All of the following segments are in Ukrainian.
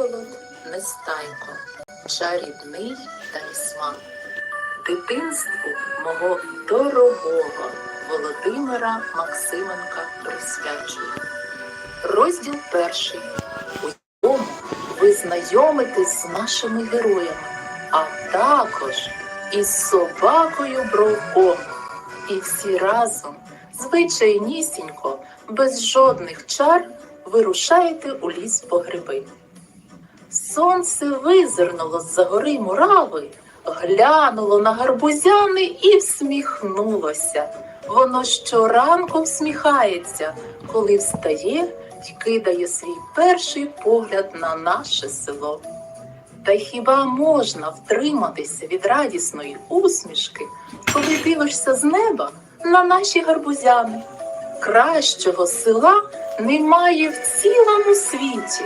Всеволод Нестайко, чарівний талісман. Дитинству мого дорогого Володимира Максименка присвячую. Розділ перший, у якому ви знайомитесь з нашими героями, а також із собакою Бровком. І всі разом, звичайнісінько, без жодних чар, вирушаєте у ліс по гриби. Сонце визирнуло з-за гори мурави, глянуло на гарбузяни і всміхнулося. Воно щоранку всміхається, коли встає й кидає свій перший погляд на наше село. Та хіба можна втриматися від радісної усмішки, коли дивишся з неба на наші гарбузяни? Кращого села немає в цілому світі.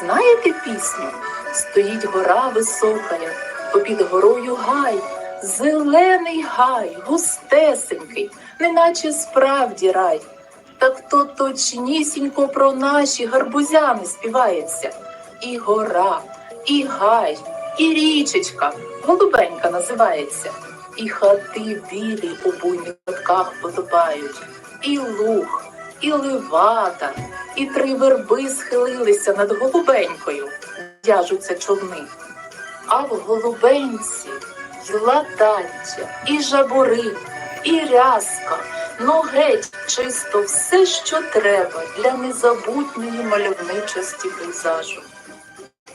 Знаєте пісню? Стоїть гора високая, попід горою гай, зелений гай, густесенький, неначе справді рай. Так то точнісінько про наші гарбузяни співається. І гора, і гай, і річечка, голубенька називається, і хати білі у буйних лотках потопають, і луг, і ливада, і три верби схилилися над голубенькою, в'яжуться човни. А в голубенці й ладаття, і жабури, і рязка, ну геть чисто все, що треба для незабутньої мальовничості пейзажу.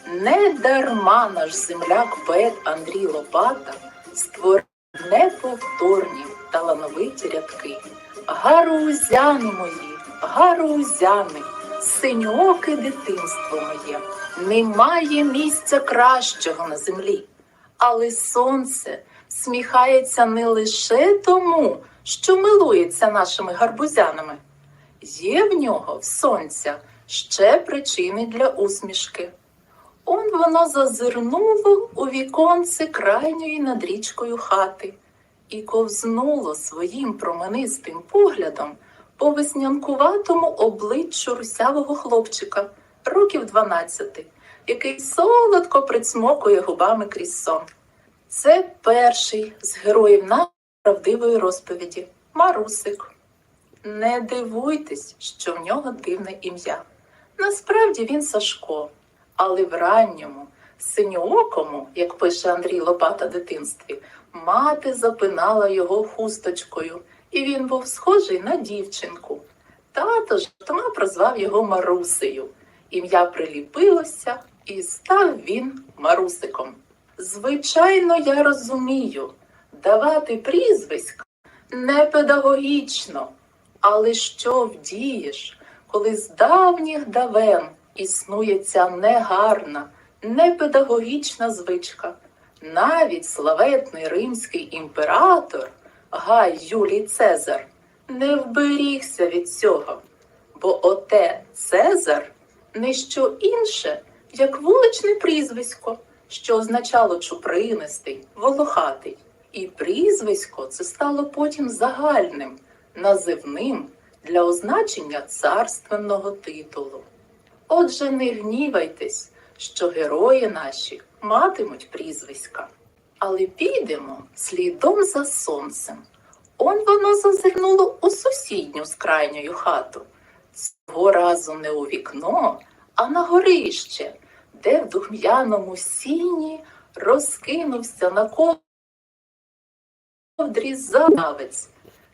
Не дарма наш земляк поет Андрій Лопата створив неповторні талановиті рядки. Гарузяни мої, гарузяни, синьоке дитинство моє, немає місця кращого на землі. Але сонце сміхається не лише тому, що милується нашими гарбузянами. Є в нього в сонця ще причини для усмішки. Он воно зазирнуло у віконце крайньої над річкою хати і ковзнуло своїм променистим поглядом по веснянкуватому обличчю русявого хлопчика, років 12, який солодко прицмокує губами крізь сон. Це перший з героїв правдивої розповіді Марусик. Не дивуйтесь, що в нього дивне ім'я. Насправді він Сашко, але в ранньому, синьоокому, як пише Андрій Лопата дитинстві, мати запинала його хусточкою, і він був схожий на дівчинку. Тато ж тома прозвав його Марусею. Ім'я приліпилося, і став він Марусиком. Звичайно, я розумію, давати прізвиська не педагогічно, але що вдієш, коли з давніх давен існує ця негарна, непедагогічна звичка. Навіть славетний римський імператор Гай Юлій Цезар не вберігся від цього, бо оте Цезар не що інше, як вуличне прізвисько, що означало чупринистий, волохатий. І прізвисько це стало потім загальним, називним для означення царственного титулу. Отже, не гнівайтесь, що герої наші матимуть прізвиська. Але підемо слідом за сонцем. Он воно зазирнуло у сусідню з крайньою хату. Цього разу не у вікно, а на горище, де в духм'яному сіні розкинувся на ковдрі задавець.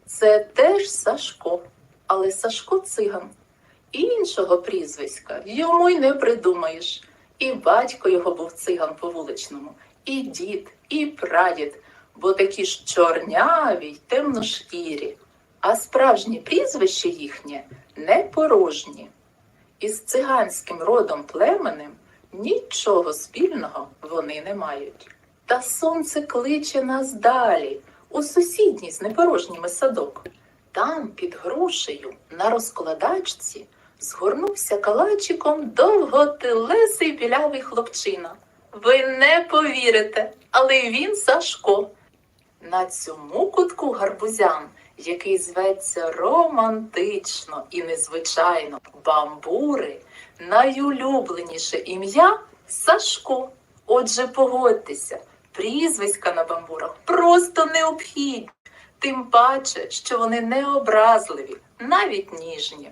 Це теж Сашко, але Сашко циган. Іншого прізвиська йому й не придумаєш. І батько його був циган по вуличному, і дід, і прадід, бо такі ж чорняві й темношкірі, а справжнє прізвище їхнє не порожні. Із циганським родом племенем нічого спільного вони не мають. Та сонце кличе нас далі, у сусідній з непорожніми садок. Там, під грушею, на розкладачці, згорнувся калачиком довготелесий білявий хлопчина. Ви не повірите, але він Сашко. На цьому кутку гарбузян, який зветься романтично і незвичайно бамбури, найулюбленіше ім'я Сашко. Отже, погодьтеся, прізвиська на бамбурах просто необхідні, тим паче, що вони не образливі, навіть ніжні.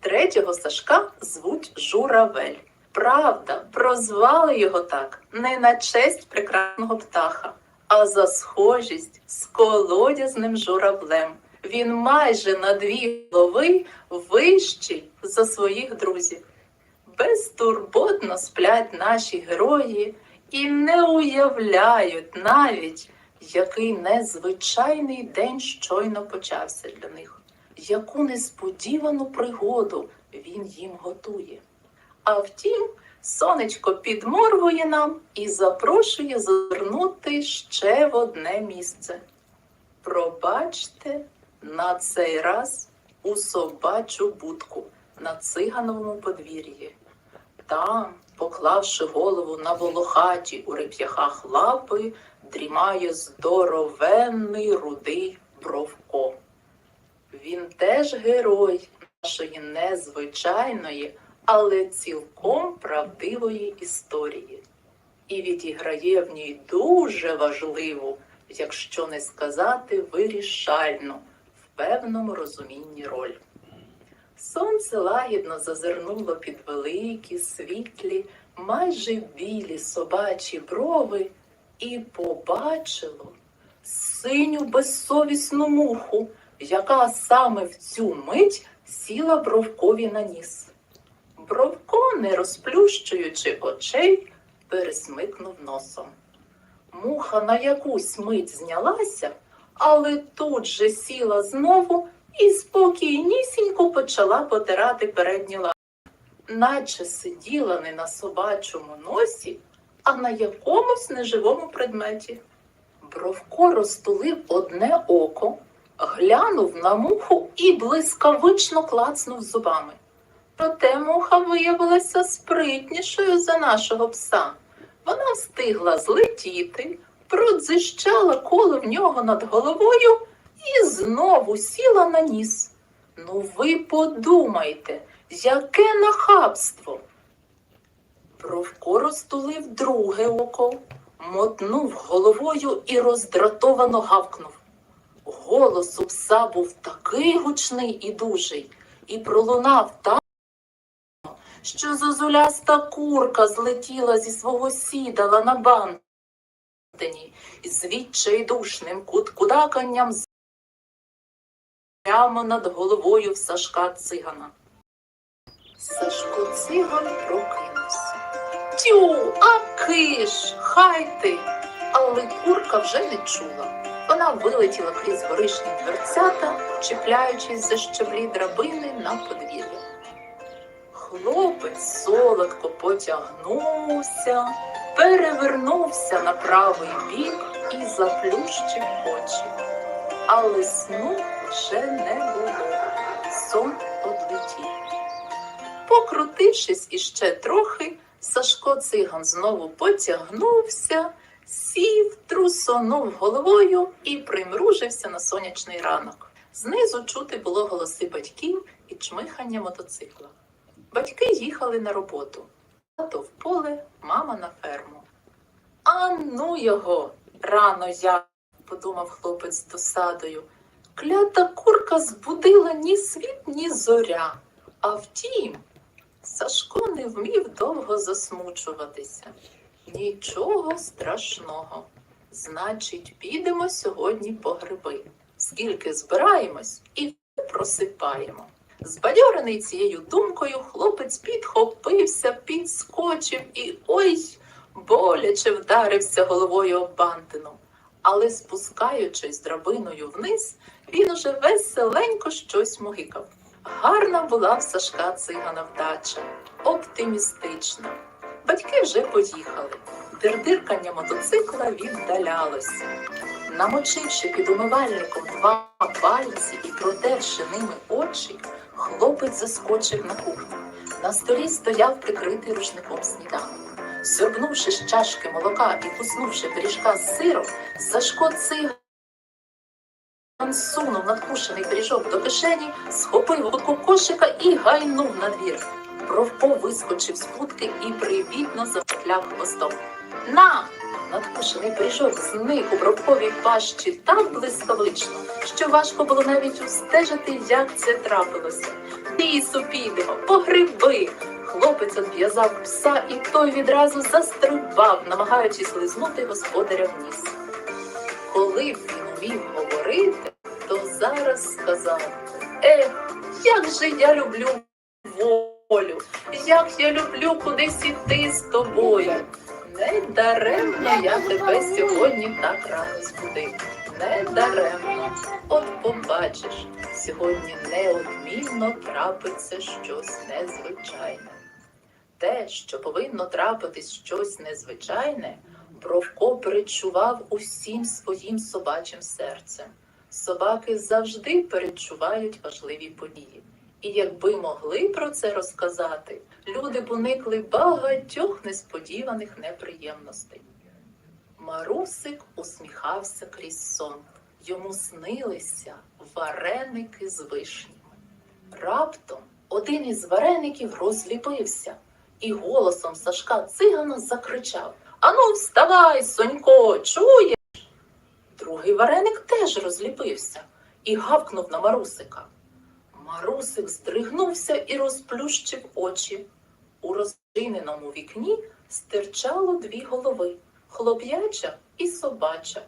Третього Сашка звуть Журавель. Правда, прозвали його так не на честь прекрасного птаха, а за схожість з колодязним журавлем. Він майже на дві голови вищий за своїх друзів. Безтурботно сплять наші герої і не уявляють навіть, який незвичайний день щойно почався для них, яку несподівану пригоду він їм готує. А втім, сонечко підморгує нам і запрошує звернути ще в одне місце. Пробачте на цей раз у собачу будку на цигановому подвір'ї. Там, поклавши голову на волохаті у реп'яхах лапи, дрімає здоровенний рудий бровко. Він теж герой нашої незвичайної, але цілком правдивої історії. І відіграє в ній дуже важливу, якщо не сказати вирішальну, в певному розумінні роль. Сонце лагідно зазирнуло під великі, світлі, майже білі собачі брови і побачило синю безсовісну муху, яка саме в цю мить сіла бровкові на ніс. Бровко, не розплющуючи очей, пересмикнув носом. Муха на якусь мить знялася, але тут же сіла знову і спокійнісінько почала потирати передні лапи, наче сиділа не на собачому носі, а на якомусь неживому предметі. Бровко розтулив одне око, глянув на муху і блискавично клацнув зубами. Проте муха виявилася спритнішою за нашого пса. Вона встигла злетіти, продзищала коло в нього над головою і знову сіла на ніс. Ну ви подумайте, яке нахабство. Бровко розтулив друге око, мотнув головою і роздратовано гавкнув. Голос у пса був такий гучний і дужий, і пролунав так, що зозуляста курка злетіла зі свого сідала на бантині і з відчайдушним куткудаканням прямо над головою в Сашка цигана. Сашко циган прокинувся. Тю, а киш, хай ти. Але курка вже не чула. Вона вилетіла крізь горишні дверцята, чіпляючись за щеблі драбини на подвір'я. Хлопець солодко потягнувся, перевернувся на правий бік і заплющив очі. Але сну вже не було. Сон одлетів. Покрутившись іще трохи, Сашко циган знову потягнувся, сів, трусонув головою і примружився на сонячний ранок. Знизу чути було голоси батьків і чмихання мотоцикла. Батьки їхали на роботу. Тато в поле, мама на ферму. А ну його, рано я, подумав хлопець з досадою. Клята курка збудила ні світ, ні зоря. А втім, Сашко не вмів довго засмучуватися. Нічого страшного. Значить, підемо сьогодні по гриби. Скільки збираємось і просипаємо. Збадьорений цією думкою, хлопець підхопився, підскочив і ой, боляче вдарився головою об бантину. Але спускаючись драбиною вниз, він уже веселенько щось мугикав. Гарна була в Сашка цигана вдача, оптимістична. Батьки вже поїхали. Дирдиркання мотоцикла віддалялося. Намочивши під умивальником два пальці і протерши ними очі, хлопець заскочив на кухню. На столі стояв прикритий рушником сніданок. Сьорбнувши з чашки молока і куснувши пиріжка з сиром, Сашко циган сунув надкушений пиріжок до кишені, схопив у кошика і гайнув на двір. Бровко вискочив з будки і привітно запетляв хвостом. На! Надкушений пиріжок зник у бровковій пащі так блискавично, що важко було навіть устежити, як це трапилося. Лісу підемо, по гриби. Хлопець одв'язав пса, і той відразу застрибав, намагаючись лизнути господаря в ніс. Коли б він умів говорити, то зараз сказав: Ех, як же я люблю волю, як я люблю кудись іти з тобою. Не даремно я тебе сьогодні так рано збудив. Не даремно. От побачиш, сьогодні неодмінно трапиться щось незвичайне. Те, що повинно трапитись щось незвичайне, Бровко перечував усім своїм собачим серцем. Собаки завжди перечувають важливі події. І якби могли про це розказати, люди б уникли багатьох несподіваних неприємностей. Марусик усміхався крізь сон. Йому снилися вареники з вишнями. Раптом один із вареників розліпився і голосом Сашка цигана закричав Ану, вставай, Сонько, чуєш? Другий вареник теж розліпився і гавкнув на Марусика. Марусик здригнувся і розплющив очі. У розчиненому вікні стирчало дві голови хлоп'яча і собача.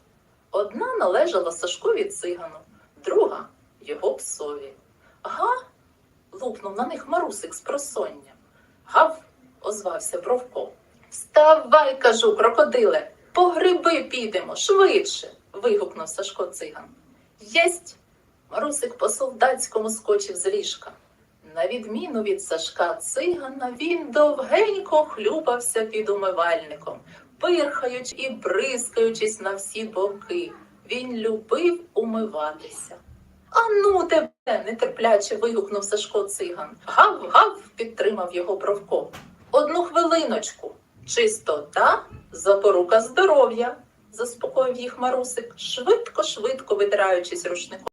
Одна належала Сашкові цигану, друга його псові. Га? лупнув на них Марусик з просоння. Гав, озвався Бровко. Вставай, кажу, крокодиле, по гриби підемо, швидше. вигукнув Сашко циган. Єсть. Марусик по солдатському скочив з ліжка. На відміну від Сашка цигана, він довгенько хлюпався під умивальником, пирхаючи і бризкаючись на всі боки. Він любив умиватися. Ану тебе, нетерпляче вигукнув Сашко циган. Гав, гав, підтримав його Бровко. Одну хвилиночку. Чистота запорука здоров'я, заспокоїв їх Марусик, швидко, швидко витираючись рушником.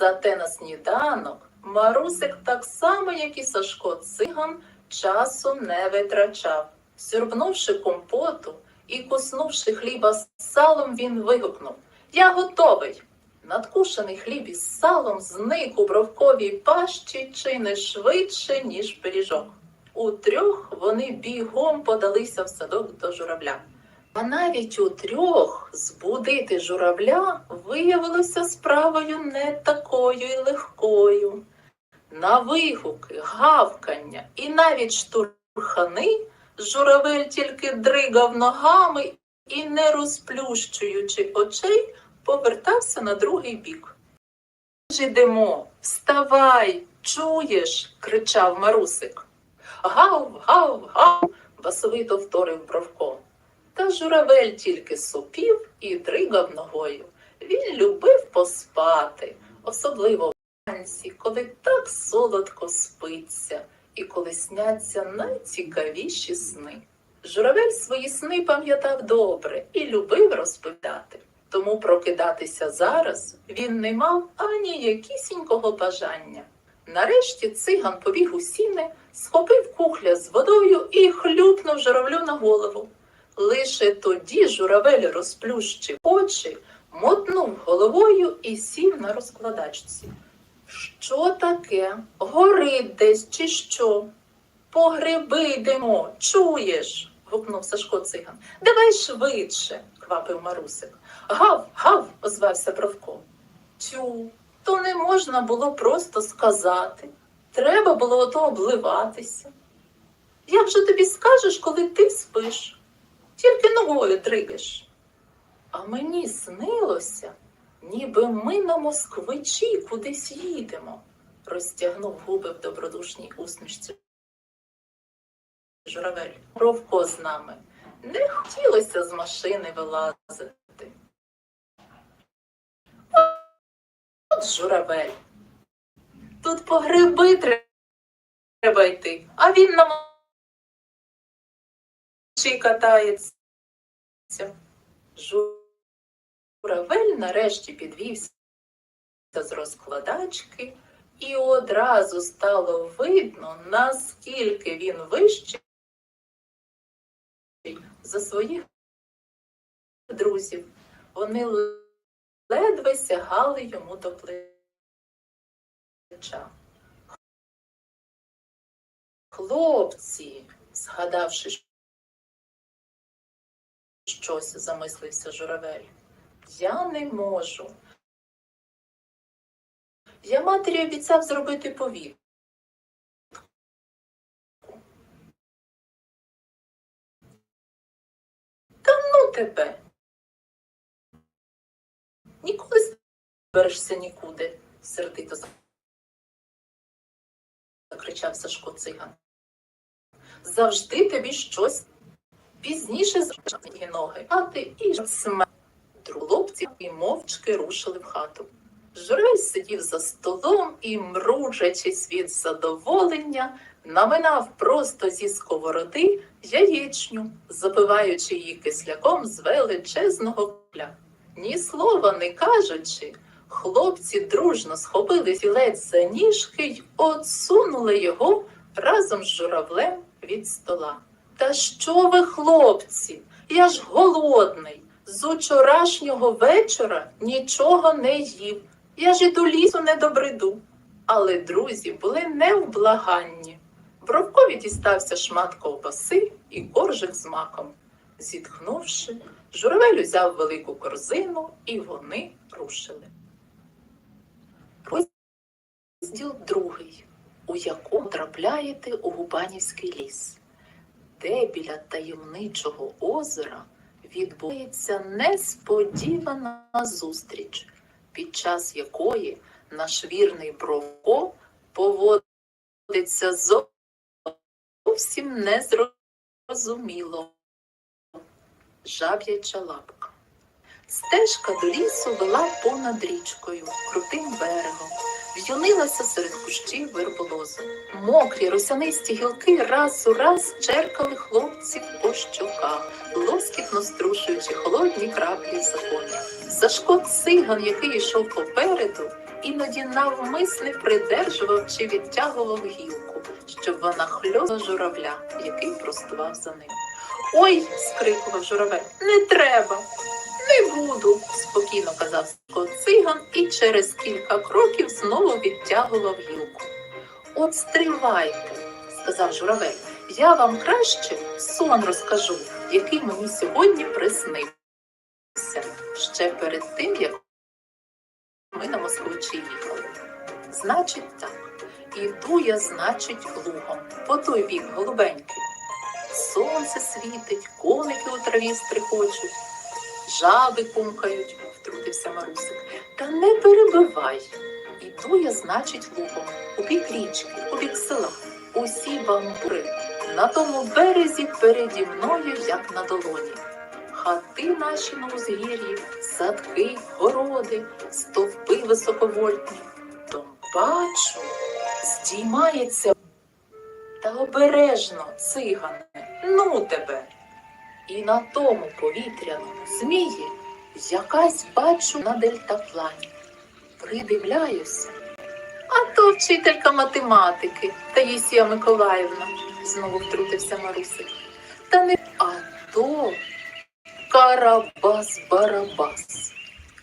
Зате на сніданок Марусик так само, як і Сашко циган, часу не витрачав. Сюрбнувши компоту і куснувши хліба з салом, він вигукнув Я готовий. Надкушений хліб із салом зник у бровковій пащі чи не швидше, ніж пиріжок. Утрьох вони бігом подалися в садок до журавля. А навіть у трьох збудити журавля виявилося справою не такою й легкою. На вигуки, гавкання і навіть штурхани журавель тільки дригав ногами і, не розплющуючи очей, повертався на другий бік. Ж ідемо, вставай, чуєш? кричав Марусик. Гав, гав, гав, басовито вторив Бровко. Та журавель тільки сопів і дригав ногою. Він любив поспати, особливо вранці, коли так солодко спиться і коли сняться найцікавіші сни. Журавель свої сни пам'ятав добре і любив розповідати. Тому прокидатися зараз він не мав ані якісінького бажання. Нарешті циган побіг у сіни, схопив кухля з водою і хлюпнув журавлю на голову. Лише тоді журавель розплющив очі, мотнув головою і сів на розкладачці. Що таке? Горить десь чи що? По йдемо, чуєш? гукнув Сашко циган. Давай швидше, квапив Марусик. Гав, гав, озвався Бровко. Тю, то не можна було просто сказати. Треба було ото обливатися. Як же тобі скажеш, коли ти спиш? Тільки ногою дригаєш. А мені снилося, ніби ми на москвичі кудись їдемо, розтягнув губи в добродушній усмішці. Журавель. Бровко з нами. Не хотілося з машини вилазити. От журавель. Тут по гриби тре- треба йти, а він на чи катається. Журавель нарешті підвівся з розкладачки і одразу стало видно, наскільки він вищий за своїх друзів. Вони ледве сягали йому до плеча. Хлопці, згадавши щось, замислився журавель. Я не можу. Я матері обіцяв зробити повіт. Та ну тебе. Ніколи не берешся нікуди, сердито закричав Сашко циган. Завжди тобі щось пізніше зробити ноги, а ти і сме. Хлопці і мовчки рушили в хату. Журавель сидів за столом і, мружачись від задоволення, наминав просто зі сковороди яєчню, запиваючи її кисляком з величезного кля. Ні слова не кажучи, хлопці дружно схопили філець за ніжки й отсунули його разом з журавлем від стола. Та що ви, хлопці? Я ж голодний. З учорашнього вечора нічого не їв. Я ж і до лісу не добриду. Але друзі були невблаганні. Бровкові дістався шмат ковбаси і коржик з маком. Зітхнувши, журавель узяв велику корзину, і вони рушили. Розділ другий, у якому трапляєте у Губанівський ліс, де біля таємничого озера відбувається несподівана зустріч, під час якої наш вірний Бровко поводиться зовсім незрозуміло. Жаб'яча лапка. Стежка до лісу вела понад річкою, крутим берегом, в'юнилася серед кущів верболозу. Мокрі росянисті гілки раз у раз черкали хлопців по щоках, лоскітно струшуючи холодні краплі закону. Сашко циган, який йшов попереду, іноді навмисне придержував чи відтягував гілку, щоб вона хльозила журавля, який простував за ним. Ой, скрикував журавель, не треба. Не буду, спокійно казав циган і через кілька кроків знову відтягував гілку. От стривайте, сказав журавель, я вам краще сон розкажу, який мені сьогодні приснився. Ще перед тим, як ми на москвичі їхали. Значить так, іду я, значить, лугом, по той бік голубенький. Сонце світить, коники у траві стрихочуть, жаби кумкають, втрутився Марусик. Та не перебивай. Іду я, значить, лугом, у бік річки, у бік села. Усі бамбури на тому березі переді мною, як на долоні. Хати наші на узгір'ї, садки, городи, стовпи високовольтні. То бачу, здіймається та обережно, цигане, ну тебе. І на тому повітряному змії якась бачу на дельтаплані. Придивляюся. А то вчителька математики Таїсія Миколаївна, знову втрутився Марусик. Та не а то Карабас-Барабас.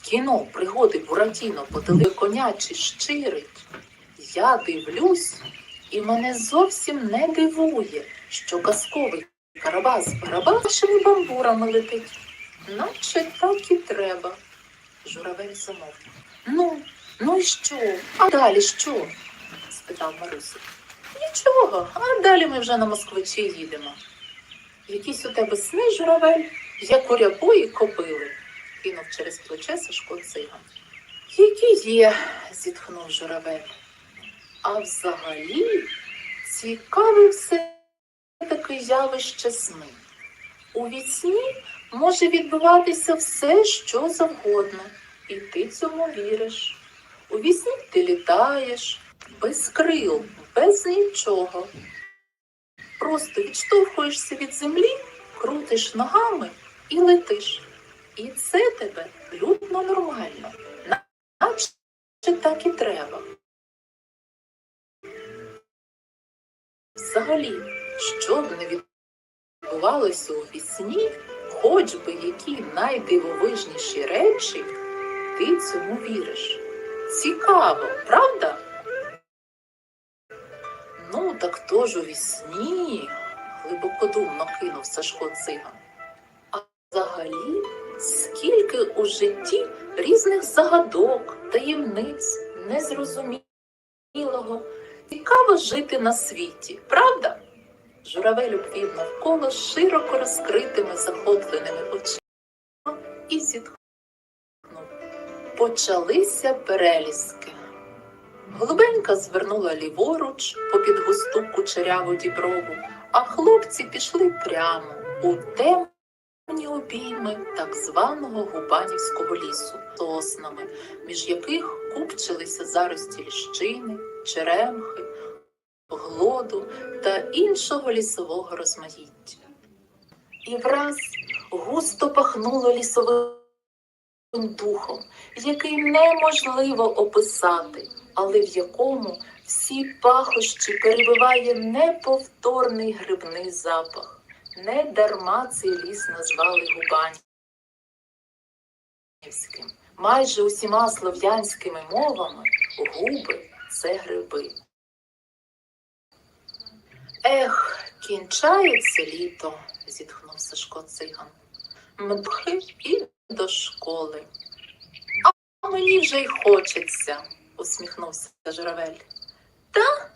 Кіно пригоди Буратіно по телеконячі щирить. Я дивлюсь, і мене зовсім не дивує, що казковий Карабас-Барабас вашими бамбурами летить. Наче так і треба. Журавель замовкнув. Ну, ну і що? А далі що? спитав Марусик. Нічого, а далі ми вже на москвичі їдемо. Якісь у тебе сни, журавель, як у рябої кобили, кинув через плече Сашко циган. Які є, зітхнув журавель. А взагалі цікаве все таке явище сни. У вісні може відбуватися все, що завгодно, і ти цьому віриш. У вісні ти літаєш без крил, без нічого. Просто відштовхуєшся від землі, крутиш ногами і летиш. І це тебе людно нормально, наче так і треба. взагалі, що б не відбувалося у вісні, хоч би які найдивовижніші речі, ти цьому віриш. Цікаво, правда? Ну, так хто ж у вісні? глибокодумно кинув Сашко циган. А взагалі, скільки у житті різних загадок, таємниць, незрозумілого. Цікаво жити на світі, правда? Журавель обвів навколо широко розкритими захопленими очима і зітхнув. Почалися перелізки. Голубенька звернула ліворуч попід густу кучеряву діброву, а хлопці пішли прямо у темні обійми так званого Губанівського лісу соснами, між яких купчилися зарості ліщини, черемхи, глоду та іншого лісового розмаїття. І враз густо пахнуло лісовим духом, який неможливо описати, але в якому всі пахощі перебиває неповторний грибний запах. Не дарма цей ліс назвали Губанівським. Майже усіма слов'янськими мовами губи це гриби. Ех, кінчається літо, зітхнув Сашко циган. Мдхи і до школи. А мені вже й хочеться, усміхнувся журавель. Та?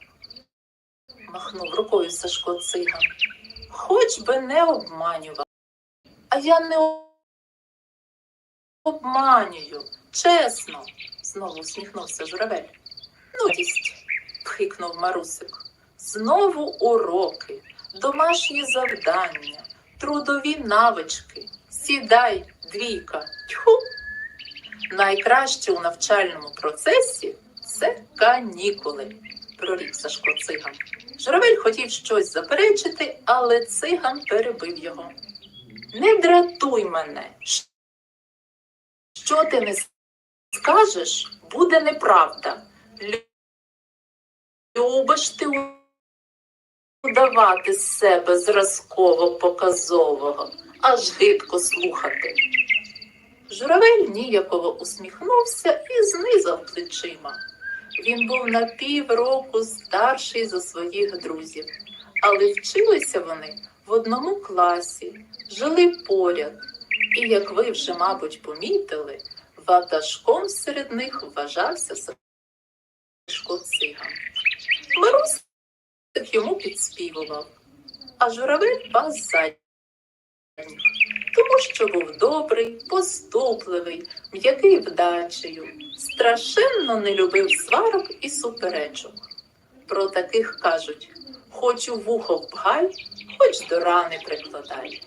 махнув рукою Сашко циган. Хоч би не обманював. А я не обманюю, чесно, знову усміхнувся журавель. Ну, дість, пхикнув Марусик. Знову уроки, домашні завдання, трудові навички. Сідай, двійка, тьху. Найкраще у навчальному процесі це канікули, прорік Сашко циган. Журавель хотів щось заперечити, але циган перебив його. Не дратуй мене. Що ти не скажеш, буде неправда. Любиш ти удавати з себе зразково показового, аж гидко слухати. Журавель ніяково усміхнувся і знизав плечима. Він був на півроку старший за своїх друзів, але вчилися вони в одному класі, жили поряд, і, як ви вже, мабуть, помітили, ватажком серед них вважався Сашко циган. Марусик йому підспівував, а журавель пас задніх, тому що був добрий, поступливий, м'який вдачею, страшенно не любив сварок і суперечок. Про таких кажуть хоч у вухо впгай, хоч до рани прикладай.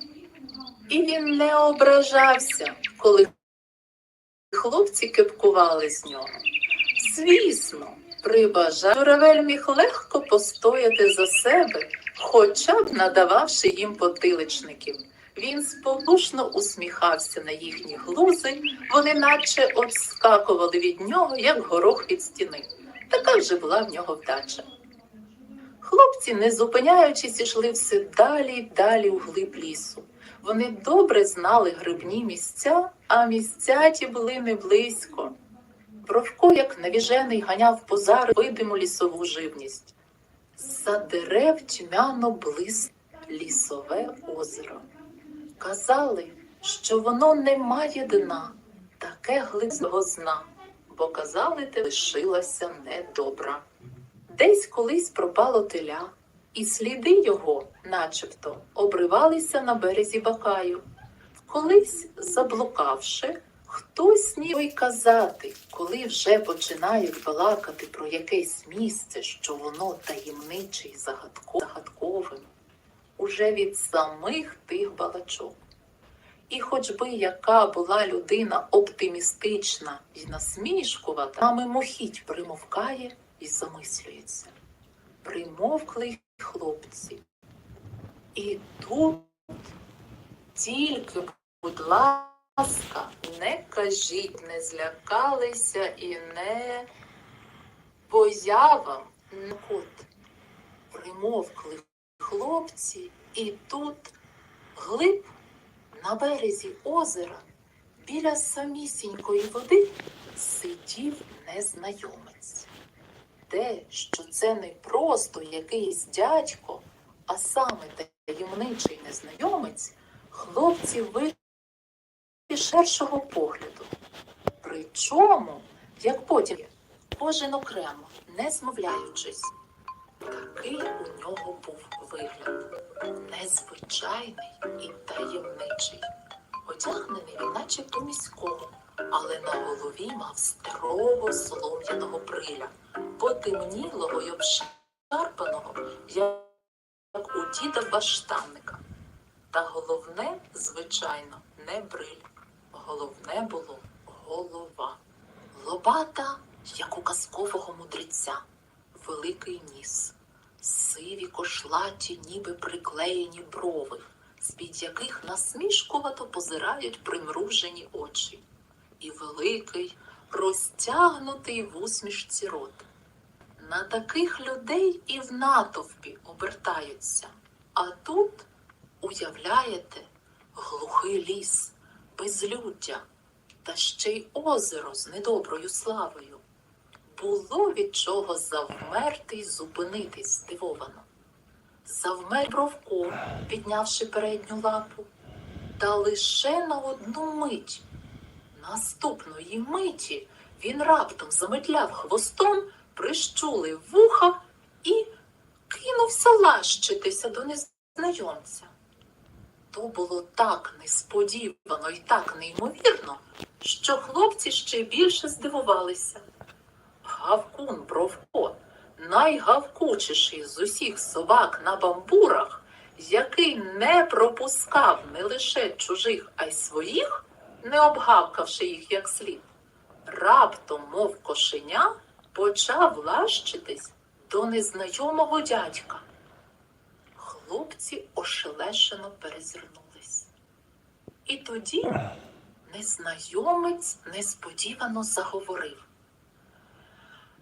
І він не ображався, коли хлопці кепкували з нього. Звісно, при бажанні міг легко постояти за себе, хоча б надававши їм потиличників. Він сполушно усміхався на їхні глузи, вони наче обскакували від нього, як горох від стіни. Така вже була в нього вдача. Хлопці, не зупиняючись, ішли все далі й далі у глиб лісу. Вони добре знали грибні місця, а місця ті були не близько. Бровко, як навіжений, ганяв позари видиму лісову живність. За дерев тьмяно блис лісове озеро. Казали, що воно не має дна, таке глибокого зна, бо казали, те лишилася недобра. Десь колись пропало теля, і сліди його, начебто, обривалися на березі Бакаю. Колись, заблукавши, хтось ніби й казати, коли вже починають балакати про якесь місце, що воно таємниче й загадковим, уже від самих тих балачок. І хоч би яка була людина оптимістична і насмішкувата, а мимохідь примовкає і замислюється. Примовкли хлопці. І тут тільки, будь ласка, не кажіть, не злякалися і не появам. Ну, От, примовкли хлопці, і тут глиб на березі озера біля самісінької води сидів незнайомець. Те, що це не просто якийсь дядько, а саме таємничий незнайомець, хлопці видали з ширшого погляду. Причому, як потім кожен окремо, не змовляючись, такий у нього був вигляд незвичайний і таємничий. Одягнений він начебто міського, але на голові мав старого солом'яного бриля, потемнілого й обшарпаного, як у діда баштанника. Та головне, звичайно, не бриль. Головне було голова. Лобата, як у казкового мудреця, великий ніс, сиві кошлаті, ніби приклеєні брови, з-під яких насмішкувато позирають примружені очі, і великий, розтягнутий в усмішці рот. На таких людей і в натовпі обертаються. А тут, уявляєте, глухий ліс, безлюддя та ще й озеро з недоброю славою. Було від чого завмерти й зупинитись здивовано. Завмер Бровко, піднявши передню лапу, та лише на одну мить. Наступної миті він раптом заметляв хвостом, прищулив вуха і кинувся лащитися до незнайомця. То було так несподівано і так неймовірно, що хлопці ще більше здивувалися. Гавкун Бровко, найгавкучіший з усіх собак на бамбурах, який не пропускав не лише чужих, а й своїх, не обгавкавши їх як слід, раптом, мов кошеня, почав лащитись до незнайомого дядька. Хлопці ошелешено перезирнулись. І тоді незнайомець несподівано заговорив.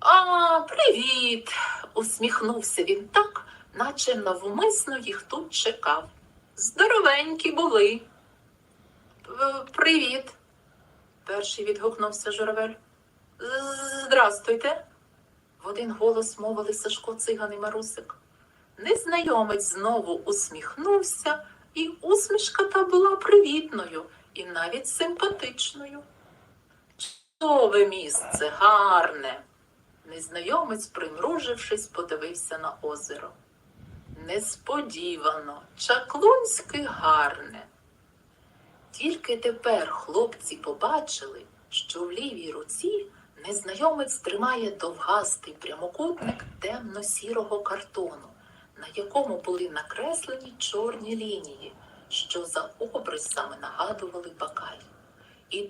А, привіт! усміхнувся він так, наче навмисно їх тут чекав. Здоровенькі були. «Е, Привіт, перший відгукнувся журавель. «З- Здрастуйте. В один голос мовили Сашко циган і Марусик. Незнайомець знову усміхнувся, і усмішка та була привітною і навіть симпатичною. Чудове місце, гарне. Незнайомець, примружившись, подивився на озеро. Несподівано, чаклунськи гарне. Тільки тепер хлопці побачили, що в лівій руці незнайомець тримає довгастий прямокутник темно-сірого картону, на якому були накреслені чорні лінії, що за обрисами нагадували бакаль.